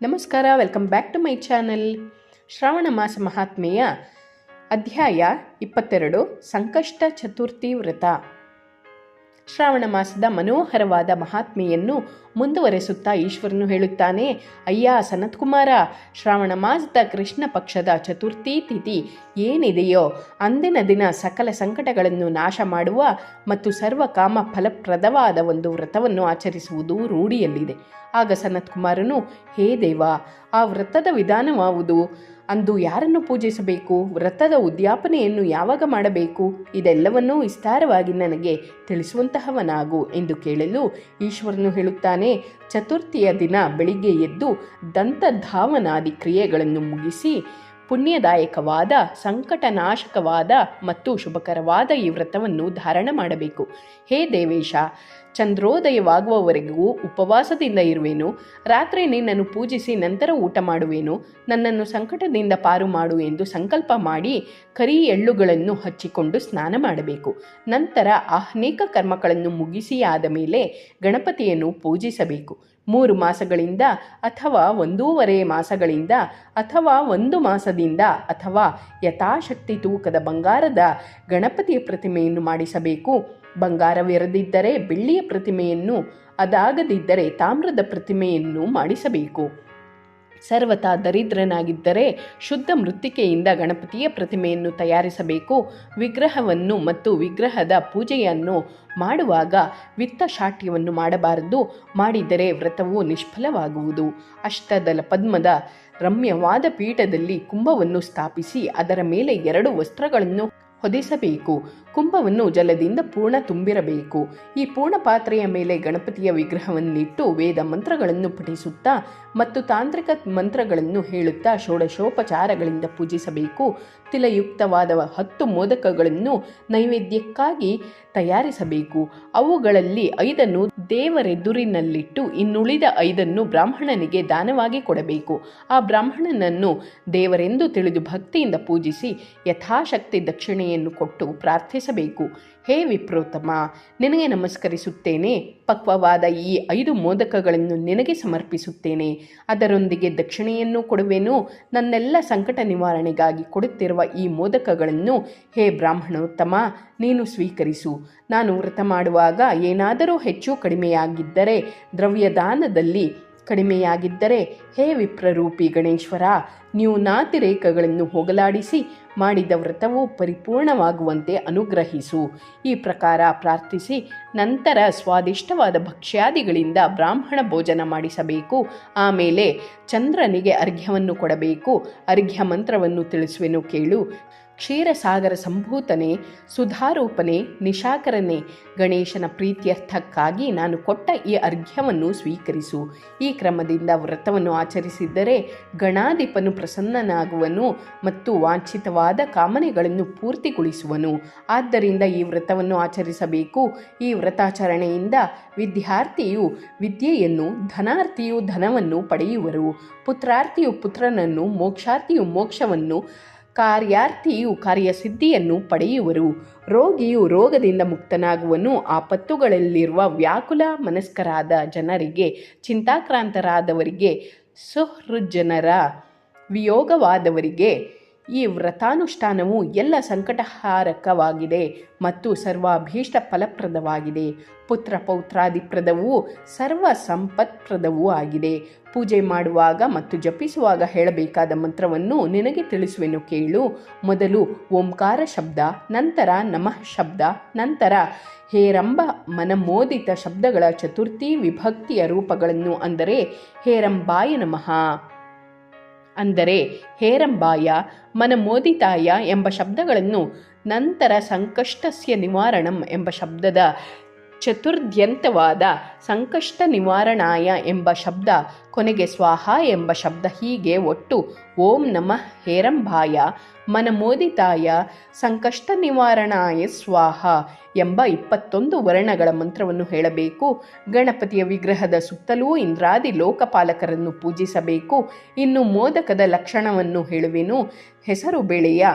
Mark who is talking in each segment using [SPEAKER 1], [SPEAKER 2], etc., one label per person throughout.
[SPEAKER 1] ನಮಸ್ಕಾರ welcome back to my channel Shravana ಮಾಸ ಮಹಾತ್ಮೆಯ ಅಧ್ಯಾಯ ಇಪ್ಪತ್ತೆರಡು ಸಂಕಷ್ಟ ಚತುರ್ಥಿ ವ್ರತ. ಶ್ರಾವಣ ಮಾಸದ ಮನೋಹರವಾದ ಮಹಾತ್ಮೆಯನ್ನು ಮುಂದುವರೆಸುತ್ತಾ ಈಶ್ವರನು ಹೇಳುತ್ತಾನೆ, ಅಯ್ಯ ಸನತ್ಕುಮಾರ, ಶ್ರಾವಣ ಮಾಸದ ಕೃಷ್ಣ ಪಕ್ಷದ ಚತುರ್ಥಿ ತಿಥಿ ಏನಿದೆಯೋ, ಅಂದಿನ ದಿನ ಸಕಲ ಸಂಕಟಗಳನ್ನು ನಾಶ ಮಾಡುವ ಮತ್ತು ಸರ್ವ ಕಾಮ ಫಲಪ್ರದವಾದ ಒಂದು ವ್ರತವನ್ನು ಆಚರಿಸುವುದು ರೂಢಿಯಲ್ಲಿದೆ. ಆಗ ಸನತ್ಕುಮಾರನು, ಹೇ ದೇವ, ಆ ವ್ರತದ ವಿಧಾನವಾವುದು ಅಂದು ಯಾರನ್ನು ಪೂಜಿಸಬೇಕು? ವ್ರತದ ಉದ್ಯಾಪನೆಯನ್ನು ಯಾವಾಗ ಮಾಡಬೇಕು? ಇದೆಲ್ಲವನ್ನೂ ವಿಸ್ತಾರವಾಗಿ ನನಗೆ ತಿಳಿಸುವಂತಹವನಾಗು ಎಂದು ಕೇಳಲು ಈಶ್ವರನು ಹೇಳುತ್ತಾನೆ, ಚತುರ್ಥಿಯ ದಿನ ಬೆಳಿಗ್ಗೆ ಎದ್ದು ದಂತಧಾವನಾದಿ ಕ್ರಿಯೆಗಳನ್ನು ಮುಗಿಸಿ ಪುಣ್ಯದಾಯಕವಾದ, ಸಂಕಟನಾಶಕವಾದ ಮತ್ತು ಶುಭಕರವಾದ ಈ ವ್ರತವನ್ನು ಧಾರಣ ಮಾಡಬೇಕು. ಹೇ ದೇವೇಶ, ಚಂದ್ರೋದಯವಾಗುವವರೆಗೂ ಉಪವಾಸದಿಂದ ಇರುವೆನು. ರಾತ್ರಿ ನಿನ್ನನ್ನು ಪೂಜಿಸಿ ನಂತರ ಊಟ ಮಾಡುವೆನು. ನನ್ನನ್ನು ಸಂಕಟದಿಂದ ಪಾರು ಮಾಡು ಎಂದು ಸಂಕಲ್ಪ ಮಾಡಿ ಕರಿ ಎಳ್ಳುಗಳನ್ನು ಹಚ್ಚಿಕೊಂಡು ಸ್ನಾನ ಮಾಡಬೇಕು. ನಂತರ ಅನೇಕ ಕರ್ಮಗಳನ್ನು ಮುಗಿಸಿ ಆದ ಮೇಲೆ ಗಣಪತಿಯನ್ನು ಪೂಜಿಸಬೇಕು. ಮೂರು ಮಾಸಗಳಿಂದ ಅಥವಾ ಒಂದೂವರೆ ಮಾಸಗಳಿಂದ ಅಥವಾ ಒಂದು ಮಾಸದಿಂದ ಅಥವಾ ಯಥಾಶಕ್ತಿ ತೂಕದ ಬಂಗಾರದ ಗಣಪತಿಯ ಪ್ರತಿಮೆಯನ್ನು ಮಾಡಿಸಬೇಕು. ಬಂಗಾರವಿರದಿದ್ದರೆ ಬೆಳ್ಳಿಯ ಪ್ರತಿಮೆಯನ್ನು, ಅದಾಗದಿದ್ದರೆ ತಾಮ್ರದ ಪ್ರತಿಮೆಯನ್ನು ಮಾಡಿಸಬೇಕು. ಸರ್ವತಾ ದರಿದ್ರನಾಗಿದ್ದರೆ ಶುದ್ಧ ಮೃತ್ತಿಕೆಯಿಂದ ಗಣಪತಿಯ ಪ್ರತಿಮೆಯನ್ನು ತಯಾರಿಸಬೇಕು. ವಿಗ್ರಹವನ್ನು ಮತ್ತು ವಿಗ್ರಹದ ಪೂಜೆಯನ್ನು ಮಾಡುವಾಗ ವಿತ್ತ ಶಾಟ್ಯವನ್ನು ಮಾಡಬಾರದು. ಮಾಡಿದರೆ ವ್ರತವು ನಿಷ್ಫಲವಾಗುವುದು. ಅಷ್ಟದಲ ಪದ್ಮದ ರಮ್ಯವಾದ ಪೀಠದಲ್ಲಿ ಕುಂಭವನ್ನು ಸ್ಥಾಪಿಸಿ ಅದರ ಮೇಲೆ ಎರಡು ವಸ್ತ್ರಗಳನ್ನು ಹೊದಿಸಬೇಕು. ಕುಂಭವನ್ನು ಜಲದಿಂದ ಪೂರ್ಣ ತುಂಬಿರಬೇಕು. ಈ ಪೂರ್ಣ ಪಾತ್ರೆಯ ಮೇಲೆ ಗಣಪತಿಯ ವಿಗ್ರಹವನ್ನಿಟ್ಟು ವೇದ ಮಂತ್ರಗಳನ್ನು ಪಠಿಸುತ್ತಾ ಮತ್ತು ತಾಂತ್ರಿಕ ಮಂತ್ರಗಳನ್ನು ಹೇಳುತ್ತಾ ಷೋಡಶೋಪಚಾರಗಳಿಂದ ಪೂಜಿಸಬೇಕು. ತಿಲಯುಕ್ತವಾದ ಹತ್ತು ಮೋದಕಗಳನ್ನು ನೈವೇದ್ಯಕ್ಕಾಗಿ ತಯಾರಿಸಬೇಕು. ಅವುಗಳಲ್ಲಿ ಐದನ್ನು ದೇವರೆದುರಿನಲ್ಲಿಟ್ಟು ಇನ್ನುಳಿದ ಐದನ್ನು ಬ್ರಾಹ್ಮಣನಿಗೆ ದಾನವಾಗಿ ಕೊಡಬೇಕು. ಆ ಬ್ರಾಹ್ಮಣನನ್ನು ದೇವರೆಂದು ತಿಳಿದು ಭಕ್ತಿಯಿಂದ ಪೂಜಿಸಿ ಯಥಾಶಕ್ತಿ ದಕ್ಷಿಣೆಯನ್ನು ಕೊಟ್ಟು ಪ್ರಾರ್ಥಿಸಬೇಕು. ಹೇ ವಿಪ್ರೋತ್ತಮ, ನಿನಗೆ ನಮಸ್ಕರಿಸುತ್ತೇನೆ. ಪಕ್ವವಾದ ಈ ಐದು ಮೋದಕಗಳನ್ನು ನಿನಗೆ ಸಮರ್ಪಿಸುತ್ತೇನೆ. ಅದರೊಂದಿಗೆ ದಕ್ಷಿಣೆಯನ್ನು ಕೊಡುವೆನು. ನನ್ನೆಲ್ಲ ಸಂಕಟ ನಿವಾರಣೆಗಾಗಿ ಕೊಡುತ್ತಿರುವ ಈ ಮೋದಕಗಳನ್ನು, ಹೇ ಬ್ರಾಹ್ಮಣೋತ್ತಮ, ನೀನು ಸ್ವೀಕರಿಸು. ನಾನು ವ್ರತ ಮಾಡುವಾಗ ಏನಾದರೂ ಹೆಚ್ಚು ಕಡಿಮೆಯಾಗಿದ್ದರೆ, ದ್ರವ್ಯದಾನದಲ್ಲಿ ಕಡಿಮೆಯಾಗಿದ್ದರೆ, ಹೇ ವಿಪ್ರರೂಪಿ ಗಣೇಶ್ವರ, ನೀವು ನಾತಿರೇಕಗಳನ್ನು ಹೋಗಲಾಡಿಸಿ ಮಾಡಿದ ವ್ರತವು ಪರಿಪೂರ್ಣವಾಗುವಂತೆ ಅನುಗ್ರಹಿಸು. ಈ ಪ್ರಕಾರ ಪ್ರಾರ್ಥಿಸಿ ನಂತರ ಸ್ವಾದಿಷ್ಟವಾದ ಭಕ್ಷ್ಯಾದಿಗಳಿಂದ ಬ್ರಾಹ್ಮಣ ಭೋಜನ ಮಾಡಿಸಬೇಕು. ಆಮೇಲೆ ಚಂದ್ರನಿಗೆ ಅರ್ಘ್ಯವನ್ನು ಕೊಡಬೇಕು. ಅರ್ಘ್ಯ ಮಂತ್ರವನ್ನು ತಿಳಿಸುವೆನು ಕೇಳು. ಕ್ಷೀರಸಾಗರ ಸಂಭೂತನೆ, ಸುಧಾರೂಪನೆ, ನಿಶಾಕರನೆ, ಗಣೇಶನ ಪ್ರೀತ್ಯರ್ಥಕ್ಕಾಗಿ ನಾನು ಕೊಟ್ಟ ಈ ಅರ್ಘ್ಯವನ್ನು ಸ್ವೀಕರಿಸು. ಈ ಕ್ರಮದಿಂದ ವ್ರತವನ್ನು ಆಚರಿಸಿದ್ದರೆ ಗಣಾಧಿಪನು ಪ್ರಸನ್ನನಾಗುವನು ಮತ್ತು ವಾಂಛಿತವಾದ ಕಾಮನೆಗಳನ್ನು ಪೂರ್ತಿಗೊಳಿಸುವನು. ಆದ್ದರಿಂದ ಈ ವ್ರತವನ್ನು ಆಚರಿಸಬೇಕು. ಈ ವ್ರತಾಚರಣೆಯಿಂದ ವಿದ್ಯಾರ್ಥಿಯು ವಿದ್ಯೆಯನ್ನು, ಧನಾರ್ಥಿಯು ಧನವನ್ನು ಪಡೆಯುವರು. ಪುತ್ರಾರ್ಥಿಯು ಪುತ್ರನನ್ನು, ಮೋಕ್ಷಾರ್ಥಿಯು ಮೋಕ್ಷವನ್ನು ಕಾರ್ಯಾರ್ಥಿಯು ಕಾರ್ಯಸಿದ್ಧಿಯನ್ನು ಪಡೆಯುವರು. ರೋಗಿಯು ರೋಗದಿಂದ ಮುಕ್ತನಾಗುವನು. ಆಪತ್ತುಗಳಲ್ಲಿರುವ ವ್ಯಾಕುಲ ಮನಸ್ಕರಾದ ಜನರಿಗೆ ಚಿಂತಾಕ್ರಾಂತರಾದವರಿಗೆ ಸುಹೃಜ್ಜನರ ವಿಯೋಗವಾದವರಿಗೆ ಈ ವ್ರತಾನುಷ್ಠಾನವು ಎಲ್ಲ ಸಂಕಟಹಾರಕವಾಗಿದೆ ಮತ್ತು ಸರ್ವಾಭೀಷ್ಟ ಫಲಪ್ರದವಾಗಿದೆ. ಪುತ್ರ ಪೌತ್ರಾದಿಪ್ರದವೂ ಸರ್ವ ಸಂಪತ್ಪ್ರದವೂ ಆಗಿದೆ. ಪೂಜೆ ಮಾಡುವಾಗ ಮತ್ತು ಜಪಿಸುವಾಗ ಹೇಳಬೇಕಾದ ಮಂತ್ರವನ್ನು ನಿನಗೆ ತಿಳಿಸುವೆನು ಕೇಳು. ಮೊದಲು ಓಂಕಾರ ಶಬ್ದ, ನಂತರ ನಮಃ ಶಬ್ದ, ನಂತರ ಹೇರಂಬ ಮನಮೋದಿತ ಶಬ್ದಗಳ ಚತುರ್ಥಿ ವಿಭಕ್ತಿಯ ರೂಪಗಳನ್ನು ಅಂದರೆ ಹೇರಂಬಾಯ ನಮಃ. ಅಂದರೆ ಹೇರಂಬಾಯ ಮನಮೋದಿತಾಯ ಎಂಬ ಶಬ್ದಗಳನ್ನು ನಂತರ ಸಂಕಷ್ಟಸ್ಯ ನಿವಾರಣಂ ಎಂಬ ಶಬ್ದದ ಚತುರ್ದ್ಯಂತವಾದ ಸಂಕಷ್ಟ ನಿವಾರಣಾಯ ಎಂಬ ಶಬ್ದ ಕೊನೆಗೆ ಸ್ವಾಹ ಎಂಬ ಶಬ್ದ ಹೀಗೆ ಒಟ್ಟು ಓಂ ನಮಃ ಹೇರಂಭಾಯ ಮನಮೋದಿತಾಯ ಸಂಕಷ್ಟ ನಿವಾರಣಾಯ ಸ್ವಾಹ ಎಂಬ ಇಪ್ಪತ್ತೊಂದು ವರ್ಣಗಳ ಮಂತ್ರವನ್ನು ಹೇಳಬೇಕು. ಗಣಪತಿಯ ವಿಗ್ರಹದ ಸುತ್ತಲೂ ಇಂದ್ರಾದಿ ಲೋಕಪಾಲಕರನ್ನು ಪೂಜಿಸಬೇಕು. ಇನ್ನು ಮೋದಕದ ಲಕ್ಷಣವನ್ನು ಹೇಳುವೆನು. ಹೆಸರು ಬೇಳೆಯ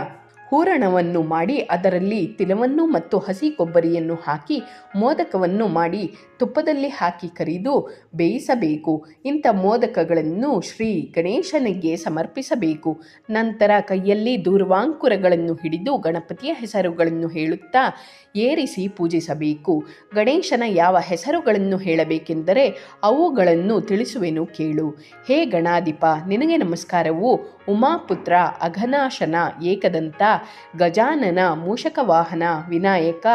[SPEAKER 1] ಹೂರಣವನ್ನು ಮಾಡಿ ಅದರಲ್ಲಿ ತಿಲವನ್ನು ಮತ್ತು ಹಸಿ ಕೊಬ್ಬರಿಯನ್ನು ಹಾಕಿ ಮೋದಕವನ್ನು ಮಾಡಿ ತುಪ್ಪದಲ್ಲಿ ಹಾಕಿ ಕರಿದು ಬೇಯಿಸಬೇಕು. ಇಂಥ ಮೋದಕಗಳನ್ನು ಶ್ರೀ ಗಣೇಶನಿಗೆ ಸಮರ್ಪಿಸಬೇಕು. ನಂತರ ಕೈಯಲ್ಲಿ ದೂರ್ವಾಂಕುರಗಳನ್ನು ಹಿಡಿದು ಗಣಪತಿಯ ಹೆಸರುಗಳನ್ನು ಹೇಳುತ್ತಾ ಏರಿಸಿ ಪೂಜಿಸಬೇಕು. ಗಣೇಶನ ಯಾವ ಹೆಸರುಗಳನ್ನು ಹೇಳಬೇಕೆಂದರೆ ಅವುಗಳನ್ನು ತಿಳಿಸುವೆನು ಕೇಳು. ಹೇ ಗಣಾಧಿಪ, ನಿನಗೆ ನಮಸ್ಕಾರವು ಉಮಾಪುತ್ರ ಅಘನಾಶನ ಏಕದಂತ ಗಜಾನನ ಮೂಷಕವಾಹನ ವಿನಾಯಕ,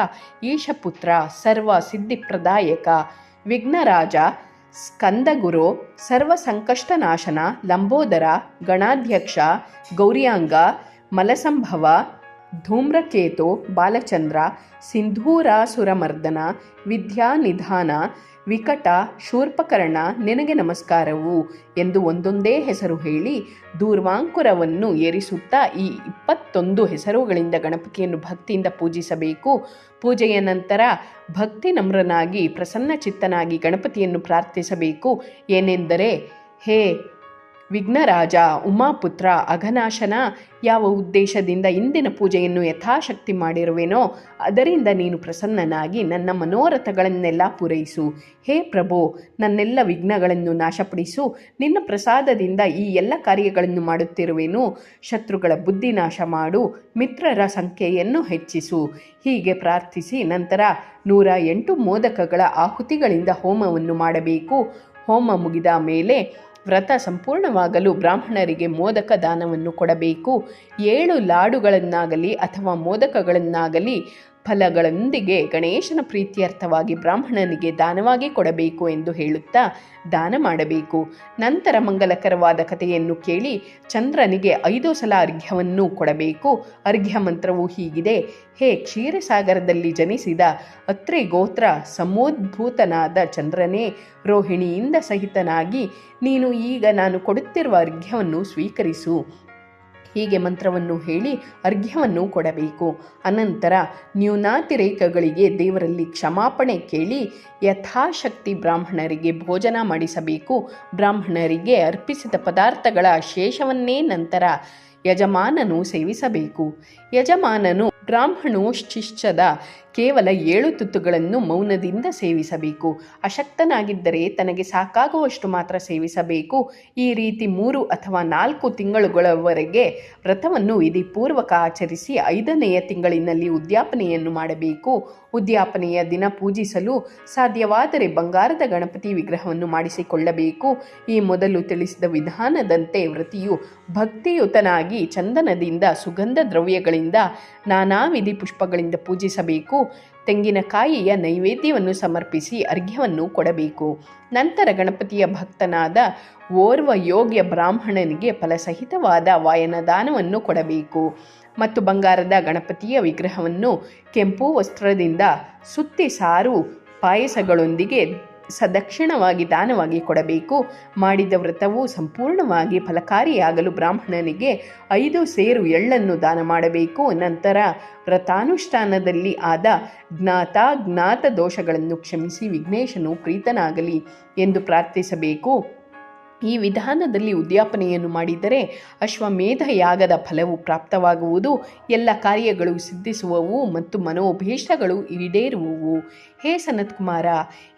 [SPEAKER 1] ಈಶಪುತ್ರ ಸರ್ವ ಸಿದ್ಧಿಪ್ರದಾಯಕ ವಿಘ್ನರಾಜ ಸ್ಕಂದಗುರು ಸರ್ವ ಸಂಕಷ್ಟನಾಶನ ಲಂಬೋದರ ಗಣಾಧ್ಯಕ್ಷ, ಗೌರಿಯಾಂಗ ಮಲಸಂಭವ, ಧೂಮ್ರಕೇತು, ಬಾಲಚಂದ್ರ, ಸಿಂಧೂರಾಸುರಮರ್ದನ ವಿದ್ಯಾನಿಧಾನ ವಿಕಟ ಶೂರ್ಪಕರ್ಣ ನಿನಗೆ ನಮಸ್ಕಾರವು ಎಂದು ಒಂದೊಂದೇ ಹೆಸರು ಹೇಳಿ ದೂರ್ವಾಂಕುರವನ್ನು ಏರಿಸುತ್ತಾ ಈ ಇಪ್ಪತ್ತೊಂದು ಹೆಸರುಗಳಿಂದ ಗಣಪತಿಯನ್ನು ಭಕ್ತಿಯಿಂದ ಪೂಜಿಸಬೇಕು. ಪೂಜೆಯ ನಂತರ ಭಕ್ತಿ ನಮ್ರನಾಗಿ ಪ್ರಸನ್ನ ಚಿತ್ತನಾಗಿ ಗಣಪತಿಯನ್ನು ಪ್ರಾರ್ಥಿಸಬೇಕು. ಏನೆಂದರೆ, ಹೇ ವಿಘ್ನರಾಜ, ಉಮಾಪುತ್ರ, ಅಘನಾಶನ ಯಾವ ಉದ್ದೇಶದಿಂದ ಇಂದಿನ ಪೂಜೆಯನ್ನು ಯಥಾಶಕ್ತಿ ಮಾಡಿರುವೆನೋ ಅದರಿಂದ ನೀನು ಪ್ರಸನ್ನನಾಗಿ ನನ್ನ ಮನೋರಥಗಳನ್ನೆಲ್ಲ ಪೂರೈಸು. ಹೇ ಪ್ರಭು, ನನ್ನೆಲ್ಲ ವಿಘ್ನಗಳನ್ನು ನಾಶಪಡಿಸು. ನಿನ್ನ ಪ್ರಸಾದದಿಂದ ಈ ಎಲ್ಲ ಕಾರ್ಯಗಳನ್ನು ಮಾಡುತ್ತಿರುವೆನು. ಶತ್ರುಗಳ ಬುದ್ಧಿ ನಾಶ ಮಾಡು. ಮಿತ್ರರ ಸಂಖ್ಯೆಯನ್ನು ಹೆಚ್ಚಿಸು. ಹೀಗೆ ಪ್ರಾರ್ಥಿಸಿ ನಂತರ ನೂರ ಎಂಟು ಮೋದಕಗಳ ಆಹುತಿಗಳಿಂದ ಹೋಮವನ್ನು ಮಾಡಬೇಕು. ಹೋಮ ಮುಗಿದ ಮೇಲೆ ವ್ರತ ಸಂಪೂರ್ಣವಾಗಲು ಬ್ರಾಹ್ಮಣರಿಗೆ ಮೋದಕ ದಾನವನ್ನು ಕೊಡಬೇಕು. ಏಳು ಲಾಡುಗಳನ್ನಾಗಲಿ ಅಥವಾ ಮೋದಕಗಳನ್ನಾಗಲಿ ಫಲಗಳೊಂದಿಗೆ ಗಣೇಶನ ಪ್ರೀತ್ಯರ್ಥವಾಗಿ ಬ್ರಾಹ್ಮಣನಿಗೆ ದಾನವಾಗಿ ಕೊಡಬೇಕು ಎಂದು ಹೇಳುತ್ತಾ ದಾನ ಮಾಡಬೇಕು. ನಂತರ ಮಂಗಲಕರವಾದ ಕಥೆಯನ್ನು ಕೇಳಿ ಚಂದ್ರನಿಗೆ ಐದು ಸಲ ಅರ್ಘ್ಯವನ್ನು ಕೊಡಬೇಕು. ಅರ್ಘ್ಯ ಮಂತ್ರವು ಹೀಗಿದೆ. ಹೇ ಕ್ಷೀರಸಾಗರದಲ್ಲಿ ಜನಿಸಿದ ಅತ್ರಿ ಗೋತ್ರ ಸಮೋದ್ಭೂತನಾದ ಚಂದ್ರನೇ, ರೋಹಿಣಿಯಿಂದ ಸಹಿತನಾಗಿ ನೀನು ಈಗ ನಾನು ಕೊಡುತ್ತಿರುವ ಅರ್ಘ್ಯವನ್ನು ಸ್ವೀಕರಿಸು. ಹೀಗೆ ಮಂತ್ರವನ್ನು ಹೇಳಿ ಅರ್ಘ್ಯವನ್ನು ಕೊಡಬೇಕು. ಅನಂತರ ನ್ಯೂನಾತಿರೇಕಗಳಿಗೆ ದೇವರಲ್ಲಿ ಕ್ಷಮಾಪಣೆ ಕೇಳಿ ಯಥಾಶಕ್ತಿ ಬ್ರಾಹ್ಮಣರಿಗೆ ಭೋಜನ ಮಾಡಿಸಬೇಕು. ಬ್ರಾಹ್ಮಣರಿಗೆ ಅರ್ಪಿಸಿದ ಪದಾರ್ಥಗಳ ಶೇಷವನ್ನೇ ನಂತರ ಯಜಮಾನನು ಸೇವಿಸಬೇಕು. ಯಜಮಾನನು ಬ್ರಾಹ್ಮಣೋಶ್ಚಿಶ್ಚದ ಕೇವಲ ಏಳು ತುತ್ತುಗಳನ್ನು ಮೌನದಿಂದ ಸೇವಿಸಬೇಕು. ಅಶಕ್ತನಾಗಿದ್ದರೆ ತನಗೆ ಸಾಕಾಗುವಷ್ಟು ಮಾತ್ರ ಸೇವಿಸಬೇಕು. ಈ ರೀತಿ ಮೂರು ಅಥವಾ ನಾಲ್ಕು ತಿಂಗಳುಗಳವರೆಗೆ ವ್ರತವನ್ನು ವಿಧಿಪೂರ್ವಕ ಆಚರಿಸಿ ಐದನೆಯ ತಿಂಗಳಿನಲ್ಲಿ ಉದ್ಯಾಪನೆಯನ್ನು ಮಾಡಬೇಕು. ಉದ್ಯಾಪನೆಯ ದಿನ ಪೂಜಿಸಲು ಸಾಧ್ಯವಾದರೆ ಬಂಗಾರದ ಗಣಪತಿ ವಿಗ್ರಹವನ್ನು ಮಾಡಿಸಿಕೊಳ್ಳಬೇಕು. ಈ ಮೊದಲು ತಿಳಿಸಿದ ವಿಧಾನದಂತೆ ವ್ರತಿಯು ಭಕ್ತಿಯುತನಾಗಿ ಚಂದನದಿಂದ ಸುಗಂಧ ದ್ರವ್ಯಗಳಿಂದ ನಾನಾ ವಿಧಿ ಪುಷ್ಪಗಳಿಂದ ಪೂಜಿಸಬೇಕು. ತೆಂಗಿನಕಾಯಿಯ ನೈವೇದ್ಯವನ್ನು ಸಮರ್ಪಿಸಿ ಅರ್ಘ್ಯವನ್ನು ಕೊಡಬೇಕು. ನಂತರ ಗಣಪತಿಯ ಭಕ್ತನಾದ ಓರ್ವ ಯೋಗ್ಯ ಬ್ರಾಹ್ಮಣನಿಗೆ ಫಲಸಹಿತವಾದ ವಾಯನದಾನವನ್ನು ಕೊಡಬೇಕು. ಮತ್ತು ಬಂಗಾರದ ಗಣಪತಿಯ ವಿಗ್ರಹವನ್ನು ಕೆಂಪು ವಸ್ತ್ರದಿಂದ ಸುತ್ತಿ ಸಾರು ಪಾಯಸಗಳೊಂದಿಗೆ ಸದಕ್ಷಿಣವಾಗಿ ದಾನವಾಗಿ ಕೊಡಬೇಕು. ಮಾಡಿದ ವ್ರತವು ಸಂಪೂರ್ಣವಾಗಿ ಫಲಕಾರಿಯಾಗಲು ಬ್ರಾಹ್ಮಣನಿಗೆ ಐದು ಸೇರು ಎಳ್ಳನ್ನು ದಾನ ಮಾಡಬೇಕು. ನಂತರ ವ್ರತಾನುಷ್ಠಾನದಲ್ಲಿ ಆದ ಜ್ಞಾತ ಜ್ಞಾತ ದೋಷಗಳನ್ನು ಕ್ಷಮಿಸಿ ವಿಘ್ನೇಶನು ಪ್ರೀತನಾಗಲಿ ಎಂದು ಪ್ರಾರ್ಥಿಸಬೇಕು. ಈ ವಿಧಾನದಲ್ಲಿ ಉದ್ಯಾಪನೆಯನ್ನು ಮಾಡಿದರೆ ಅಶ್ವಮೇಧ ಯಾಗದ ಫಲವು ಪ್ರಾಪ್ತವಾಗುವುದು, ಎಲ್ಲ ಕಾರ್ಯಗಳು ಸಿದ್ಧಿಸುವವು ಮತ್ತು ಮನೋಭೀಷ್ಟಗಳು ಈಡೇರುವವು. ಹೇ ಸನತ್ಕುಮಾರ,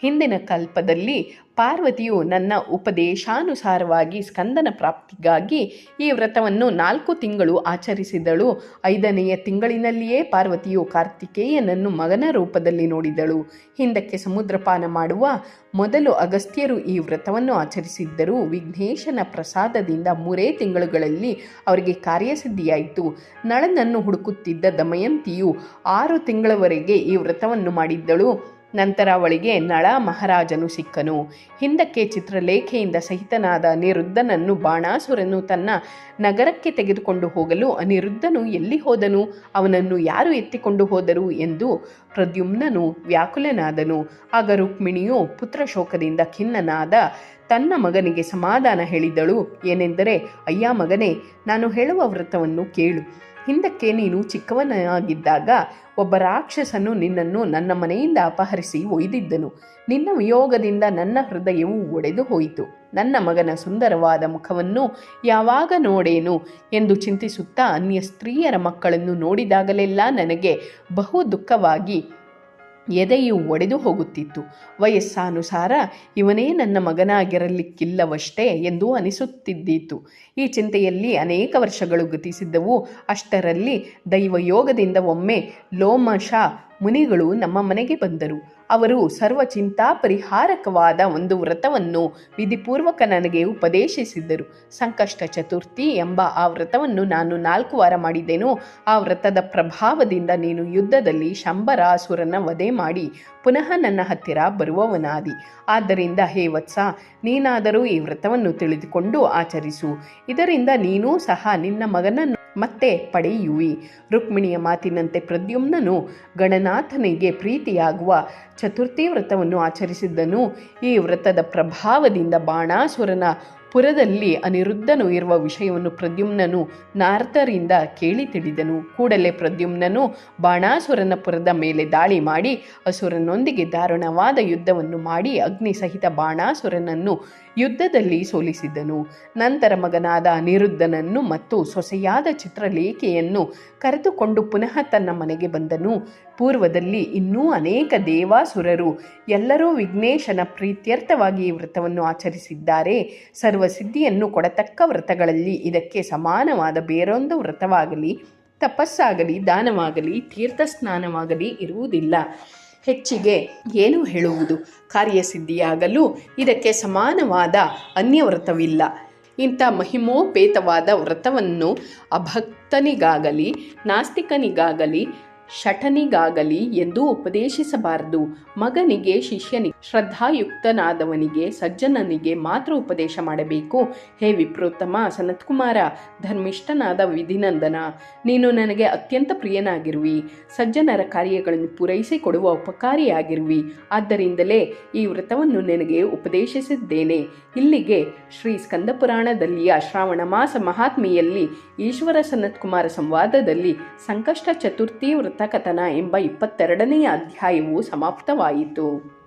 [SPEAKER 1] ಹಿಂದಿನ ಕಲ್ಪದಲ್ಲಿ ಪಾರ್ವತಿಯು ನನ್ನ ಉಪದೇಶಾನುಸಾರವಾಗಿ ಸ್ಕಂದನ ಪ್ರಾಪ್ತಿಗಾಗಿ ಈ ವ್ರತವನ್ನು ನಾಲ್ಕು ತಿಂಗಳು ಆಚರಿಸಿದಳು. ಐದನೆಯ ತಿಂಗಳಿನಲ್ಲಿಯೇ ಪಾರ್ವತಿಯು ಕಾರ್ತಿಕೇಯನನ್ನು ಮಗನ ರೂಪದಲ್ಲಿ ನೋಡಿದಳು. ಹಿಂದಕ್ಕೆ ಸಮುದ್ರಪಾನ ಮಾಡುವ ಮೊದಲು ಅಗಸ್ತ್ಯರು ಈ ವ್ರತವನ್ನು ಆಚರಿಸಿದ್ದರು. ವಿಘ್ನೇಶನ ಪ್ರಸಾದದಿಂದ ಮೂರೇ ತಿಂಗಳುಗಳಲ್ಲಿ ಅವರಿಗೆ ಕಾರ್ಯಸಿದ್ಧಿಯಾಯಿತು. ನಳನನ್ನು ಹುಡುಕುತ್ತಿದ್ದ ದಮಯಂತಿಯು ಆರು ತಿಂಗಳವರೆಗೆ ಈ ವ್ರತವನ್ನು ಮಾಡಿದ್ದಳು. ನಂತರ ಅವಳಿಗೆ ನಳ ಮಹಾರಾಜನು ಸಿಕ್ಕನು. ಹಿಂದಕ್ಕೆ ಚಿತ್ರಲೇಖೆಯಿಂದ ಸಹಿತನಾದ ಅನಿರುದ್ಧನನ್ನು ಬಾಣಾಸುರನು ತನ್ನ ನಗರಕ್ಕೆ ತೆಗೆದುಕೊಂಡು ಹೋಗಲು ಅನಿರುದ್ಧನು ಎಲ್ಲಿ ಹೋದನು, ಅವನನ್ನು ಯಾರು ಎತ್ತಿಕೊಂಡು ಹೋದರು ಎಂದು ಪ್ರದ್ಯುಮ್ನನು ವ್ಯಾಕುಲನಾದನು. ಆಗ ರುಕ್ಮಿಣಿಯು ಪುತ್ರ ಶೋಕದಿಂದ ಖಿನ್ನನಾದ ತನ್ನ ಮಗನಿಗೆ ಸಮಾಧಾನ ಹೇಳಿದಳು. ಏನೆಂದರೆ, ಅಯ್ಯ ಮಗನೇ, ನಾನು ಹೇಳುವ ವ್ರತವನ್ನು ಕೇಳು. ಹಿಂದಕ್ಕೆ ನೀನು ಚಿಕ್ಕವನಾಗಿದ್ದಾಗ ಒಬ್ಬ ರಾಕ್ಷಸನು ನಿನ್ನನ್ನು ನನ್ನ ಮನೆಯಿಂದ ಅಪಹರಿಸಿ ಒಯ್ದಿದ್ದನು. ನಿನ್ನ ವಿಯೋಗದಿಂದ ನನ್ನ ಹೃದಯವು ಒಡೆದು ಹೋಯಿತು. ನನ್ನ ಮಗನ ಸುಂದರವಾದ ಮುಖವನ್ನು ಯಾವಾಗ ನೋಡೇನು ಎಂದು ಚಿಂತಿಸುತ್ತಾ ಅನ್ಯ ಸ್ತ್ರೀಯರ ಮಕ್ಕಳನ್ನು ನೋಡಿದಾಗಲೆಲ್ಲ ನನಗೆ ಬಹು ದುಃಖವಾಗಿ ಎದೆಯು ಒಡೆದು ಹೋಗುತ್ತಿತ್ತು. ವಯಸ್ಸಾನುಸಾರ ಇವನೇ ನನ್ನ ಮಗನಾಗಿರಲಿಕ್ಕಿಲ್ಲವಷ್ಟೇ ಎಂದು ಅನಿಸುತ್ತಿದ್ದಿತು. ಈ ಚಿಂತೆಯಲ್ಲಿ ಅನೇಕ ವರ್ಷಗಳು ಗತಿಸಿದ್ದವು. ಅಷ್ಟರಲ್ಲಿ ದೈವಯೋಗದಿಂದ ಒಮ್ಮೆ ಲೋಮಶ ಮುನಿಗಳು ನಮ್ಮ ಮನೆಗೆ ಬಂದರು. ಅವರು ಸರ್ವಚಿಂತಾ ಪರಿಹಾರಕವಾದ ಒಂದು ವ್ರತವನ್ನು ವಿಧಿಪೂರ್ವಕ ನನಗೆ ಉಪದೇಶಿಸಿದ್ದರು ಸಂಕಷ್ಟ ಚತುರ್ಥಿ ಎಂಬ ಆ ವ್ರತವನ್ನು ನಾನು ನಾಲ್ಕು ವಾರ ಮಾಡಿದೆನು. ಆ ವ್ರತದ ಪ್ರಭಾವದಿಂದ ನೀನು ಯುದ್ಧದಲ್ಲಿ ಶಂಬರಾಸುರನ ವಧೆ ಮಾಡಿ ಪುನಃ ನನ್ನ ಹತ್ತಿರ ಬರುವವನಾದಿ. ಆದ್ದರಿಂದ ಹೇ ವತ್ಸ, ನೀನಾದರೂ ಈ ವ್ರತವನ್ನು ತಿಳಿದುಕೊಂಡು ಆಚರಿಸು. ಇದರಿಂದ ನೀನೂ ಸಹ ನಿನ್ನ ಮಗನನ್ನು ಮತ್ತೆ ಪಡೆಯುವಿ. ರುಕ್ಮಿಣಿಯ ಮಾತಿನಂತೆ ಪ್ರದ್ಯುಮ್ನನು ಗಣನಾಥನಿಗೆ ಪ್ರೀತಿಯಾಗುವ ಚತುರ್ಥಿ ವ್ರತವನ್ನು ಆಚರಿಸಿದ್ದನು. ಈ ವ್ರತದ ಪ್ರಭಾವದಿಂದ ಬಾಣಾಸುರನ ಪುರದಲ್ಲಿ ಅನಿರುದ್ಧನು ಇರುವ ವಿಷಯವನ್ನು ಪ್ರದ್ಯುಮ್ನನು ನಾರ್ತರಿಂದ ಕೇಳಿ ತಿಳಿದನು. ಕೂಡಲೇ ಪ್ರದ್ಯುಮ್ನನು ಬಾಣಾಸುರನ ಪುರದ ಮೇಲೆ ದಾಳಿ ಮಾಡಿ ಅಸುರನೊಂದಿಗೆ ದಾರುಣವಾದ ಯುದ್ಧವನ್ನು ಮಾಡಿ ಅಗ್ನಿ ಸಹಿತ ಬಾಣಾಸುರನನ್ನು ಯುದ್ಧದಲ್ಲಿ ಸೋಲಿಸಿದನು ನಂತರ ಮಗನಾದ ಅನಿರುದ್ಧನನ್ನು ಮತ್ತು ಸೊಸೆಯಾದ ಚಿತ್ರಲೇಖೆಯನ್ನು ಕರೆದುಕೊಂಡು ಪುನಃ ತನ್ನ ಮನೆಗೆ ಬಂದನು. ಪೂರ್ವದಲ್ಲಿ ಇನ್ನೂ ಅನೇಕ ದೇವಾಸುರರು, ಎಲ್ಲರೂ ವಿಘ್ನೇಶನ ಪ್ರೀತ್ಯರ್ಥವಾಗಿ ವ್ರತವನ್ನು ಆಚರಿಸಿದ್ದಾರೆ. ಸರ್ವಸಿದ್ಧಿಯನ್ನು ಕೊಡತಕ್ಕ ವ್ರತಗಳಲ್ಲಿ ಇದಕ್ಕೆ ಸಮಾನವಾದ ಬೇರೊಂದು ವ್ರತವಾಗಲಿ, ತಪಸ್ಸಾಗಲಿ, ದಾನವಾಗಲಿ, ತೀರ್ಥ ಸ್ನಾನವಾಗಲಿ ಇರುವುದಿಲ್ಲ. ಹೆಚ್ಚಿಗೆ ಏನು ಹೇಳುವುದು ಕಾರ್ಯಸಿದ್ಧಿಯಾಗಲು ಇದಕ್ಕೆ ಸಮಾನವಾದ ಅನ್ಯ ವ್ರತವಿಲ್ಲ ಇಂಥ ಮಹಿಮೋಪೇತವಾದ ವ್ರತವನ್ನು ಅಭಕ್ತನಿಗಾಗಲಿ ನಾಸ್ತಿಕನಿಗಾಗಲಿ ಶಠನಿಗಾಗಲಿ ಎಂದು ಉಪದೇಶಿಸಬಾರದು. ಮಗನಿಗೆ ಶಿಷ್ಯನಿಗೆ ಶ್ರದ್ಧಾಯುಕ್ತನಾದವನಿಗೆ ಸಜ್ಜನನಿಗೆ ಮಾತ್ರ ಉಪದೇಶ ಮಾಡಬೇಕು. ಹೇ ವಿಪ್ರೋತ್ತಮ ಸನತ್ಕುಮಾರ, ಧರ್ಮಿಷ್ಠನಾದ ವಿಧಿನಂದನ, ನೀನು ನನಗೆ ಅತ್ಯಂತ ಪ್ರಿಯನಾಗಿರುವಿ. ಸಜ್ಜನರ ಕಾರ್ಯಗಳನ್ನು ಪೂರೈಸಿಕೊಡುವ ಉಪಕಾರಿಯಾಗಿರುವಿ. ಆದ್ದರಿಂದಲೇ ಈ ವ್ರತವನ್ನು ನಿನಗೆ ಉಪದೇಶಿಸಿದ್ದೇನೆ. ಇಲ್ಲಿಗೆ ಶ್ರೀ ಸ್ಕಂದಪುರಾಣದಲ್ಲಿಯ ಶ್ರಾವಣ ಮಾಸ ಮಹಾತ್ಮೆಯಲ್ಲಿ ಈಶ್ವರ ಸನತ್ಕುಮಾರ ಸಂವಾದದಲ್ಲಿ ಸಂಕಷ್ಟ ಚತುರ್ಥಿ ವೃತ್ತಕಥನ ಎಂಬ ಇಪ್ಪತ್ತೆರಡನೆಯ ಅಧ್ಯಾಯವು ಸಮಾಪ್ತವಾಯಿತು.